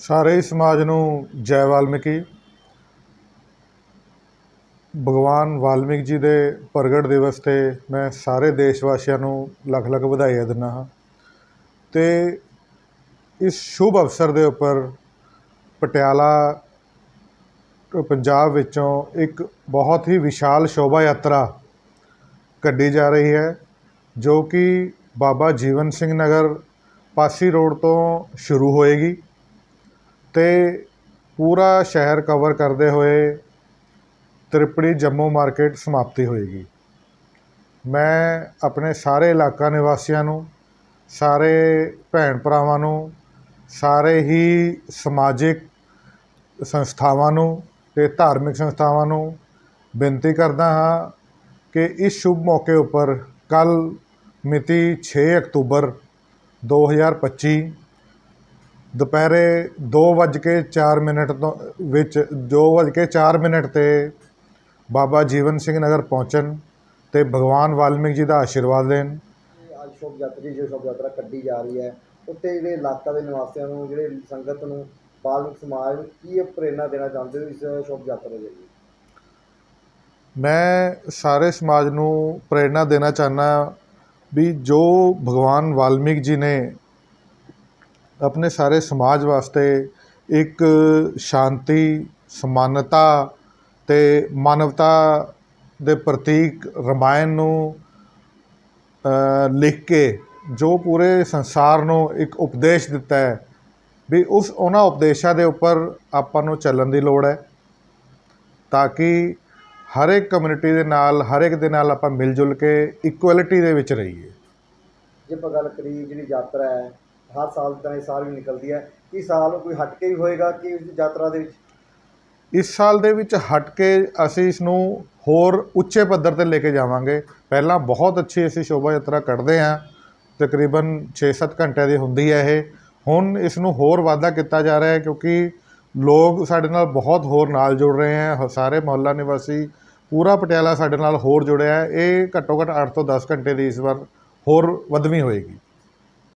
ਸਾਰੇ ਹੀ ਸਮਾਜ ਨੂੰ ਜੈ ਵਾਲਮੀਕੀ, ਭਗਵਾਨ ਵਾਲਮੀਕ ਜੀ ਦੇ ਪ੍ਰਗਟ ਦਿਵਸ 'ਤੇ ਮੈਂ ਸਾਰੇ ਦੇਸ਼ ਵਾਸੀਆਂ ਨੂੰ ਲੱਖ ਲੱਖ ਵਧਾਈਆਂ ਦਿੰਦਾ ਹਾਂ ਅਤੇ ਇਸ ਸ਼ੁਭ ਅਵਸਰ ਦੇ ਉੱਪਰ ਪਟਿਆਲਾ ਪੰਜਾਬ ਵਿੱਚੋਂ ਇੱਕ ਬਹੁਤ ਹੀ ਵਿਸ਼ਾਲ ਸ਼ੋਭਾ ਯਾਤਰਾ ਕੱਢੀ ਜਾ ਰਹੀ ਹੈ, ਜੋ ਕਿ ਬਾਬਾ ਜੀਵਨ ਸਿੰਘ ਨਗਰ ਪਾਸੀ ਰੋਡ ਤੋਂ ਸ਼ੁਰੂ ਹੋਏਗੀ। ਅਤੇ ਪੂਰਾ ਸ਼ਹਿਰ ਕਵਰ ਕਰਦੇ ਹੋਏ ਤ੍ਰਿਪੜੀ ਜੰਮੂ ਮਾਰਕੀਟ ਸਮਾਪਤੀ ਹੋਏਗੀ। ਮੈਂ ਆਪਣੇ ਸਾਰੇ ਇਲਾਕਾ ਨਿਵਾਸੀਆਂ ਨੂੰ, ਸਾਰੇ ਭੈਣ ਭਰਾਵਾਂ ਨੂੰ, ਸਾਰੇ ਹੀ ਸਮਾਜਿਕ ਸੰਸਥਾਵਾਂ ਨੂੰ ਅਤੇ ਧਾਰਮਿਕ ਸੰਸਥਾਵਾਂ ਨੂੰ ਬੇਨਤੀ ਕਰਦਾ ਹਾਂ ਕਿ ਇਸ ਸ਼ੁਭ ਮੌਕੇ ਉੱਪਰ ਕੱਲ੍ਹ ਮਿਤੀ 6 ਅਕਤੂਬਰ 2025 ਦੁਪਹਿਰੇ ਦੋ ਵੱਜ ਕੇ ਚਾਰ ਮਿੰਟ ਤੋਂ ਵਿੱਚ ਦੋ ਵੱਜ ਕੇ ਚਾਰ ਮਿੰਟ 'ਤੇ ਬਾਬਾ ਜੀਵਨ ਸਿੰਘ ਨਗਰ ਪਹੁੰਚਣ ਅਤੇ ਭਗਵਾਨ ਵਾਲਮੀਕ ਜੀ ਦਾ ਆਸ਼ੀਰਵਾਦ ਲੈਣ। ਅੱਜ ਸ਼ੋਭ ਯਾਤਰੀ ਜੋ ਸ਼ੋਭ ਯਾਤਰਾ ਕੱਢੀ ਜਾ ਰਹੀ ਹੈ। ਉੱਤੇ ਜਿਹੜੇ ਇਲਾਕਾ ਦੇ ਨਿਵਾਸੀਆਂ ਨੂੰ ਜਿਹੜੇ ਸੰਗਤ ਨੂੰ ਬਾਲਮਿਕ ਸਮਾਜ ਨੂੰ ਕੀ ਪ੍ਰੇਰਨਾ ਦੇਣਾ ਚਾਹੁੰਦੇ ਹੋ ਇਸ ਸ਼ੋਭ ਯਾਤਰਾ ਦੇ ਮੈਂ ਸਾਰੇ ਸਮਾਜ ਨੂੰ ਪ੍ਰੇਰਣਾ ਦੇਣਾ ਚਾਹੁੰਦਾ ਵੀ ਜੋ ਭਗਵਾਨ ਵਾਲਮੀਕ ਜੀ ਨੇ ਆਪਣੇ ਸਾਰੇ ਸਮਾਜ ਵਾਸਤੇ ਇੱਕ ਸ਼ਾਂਤੀ, ਸਮਾਨਤਾ ਅਤੇ ਮਾਨਵਤਾ ਦੇ ਪ੍ਰਤੀਕ ਰਮਾਇਣ ਨੂੰ ਲਿਖ ਕੇ ਜੋ ਪੂਰੇ ਸੰਸਾਰ ਨੂੰ ਇੱਕ ਉਪਦੇਸ਼ ਦਿੱਤਾ ਹੈ ਵੀ ਉਸ ਉਹਨਾਂ ਉਪਦੇਸ਼ਾਂ ਦੇ ਉੱਪਰ ਆਪਾਂ ਨੂੰ ਚੱਲਣ ਦੀ ਲੋੜ ਹੈ ਤਾਂ ਕਿ ਹਰ ਇੱਕ ਕਮਿਊਨਿਟੀ ਦੇ ਨਾਲ, ਹਰ ਇੱਕ ਦੇ ਨਾਲ ਆਪਾਂ ਮਿਲ ਜੁਲ ਕੇ ਇਕੁਐਲਿਟੀ ਦੇ ਵਿੱਚ ਰਹੀਏ। ਜੇ ਆਪਾਂ ਗੱਲ ਕਰੀਏ ਜਿਹੜੀ ਯਾਤਰਾ ਹੈ ਹਰ ਸਾਲ ਤਾਂ ਇਹ ਸਾਲ ਵੀ ਨਿਕਲਦੀ ਹੈ। ਕੀ ਸਾਲ ਕੋਈ ਹਟ ਕੇ ਵੀ ਹੋਏਗਾ ਕਿ ਇਸ ਯਾਤਰਾ ਦੇ ਵਿੱਚ? ਇਸ ਸਾਲ ਦੇ ਵਿੱਚ ਹਟ ਕੇ ਅਸੀਂ ਇਸ ਨੂੰ ਹੋਰ ਉੱਚੇ ਪੱਧਰ ਤੇ ਲੈ ਕੇ ਜਾਵਾਂਗੇ। ਪਹਿਲਾਂ ਬਹੁਤ ਅੱਛੀ ਅਸੀਂ ਸ਼ੋਭਾ ਯਾਤਰਾ ਕੱਢਦੇ ਹਾਂ। ਤਕਰੀਬਨ 6-7 ਘੰਟਿਆਂ ਦੀ ਹੁੰਦੀ ਹੈ ਇਹ। ਹੁਣ ਇਸ ਨੂੰ ਹੋਰ ਵਾਧਾ ਕੀਤਾ ਜਾ ਰਿਹਾ ਹੈ ਕਿਉਂਕਿ ਲੋਕ ਸਾਡੇ ਨਾਲ ਬਹੁਤ ਹੋਰ ਨਾਲ ਜੁੜ ਰਹੇ ਹੈ। ਸਾਰੇ ਮੁਹੱਲਾ ਨਿਵਾਸੀ, ਪੂਰਾ ਪਟਿਆਲਾ ਸਾਡੇ ਨਾਲ ਹੋਰ ਜੁੜਿਆ ਹੈ। ਇਹ ਘੱਟੋ ਘੱਟ 8 ਤੋਂ 10 ਘੰਟੇ ਦੀ ਇਸ ਵਾਰ ਹੋਰ ਵਧਵੀਂ ਹੋਏਗੀ।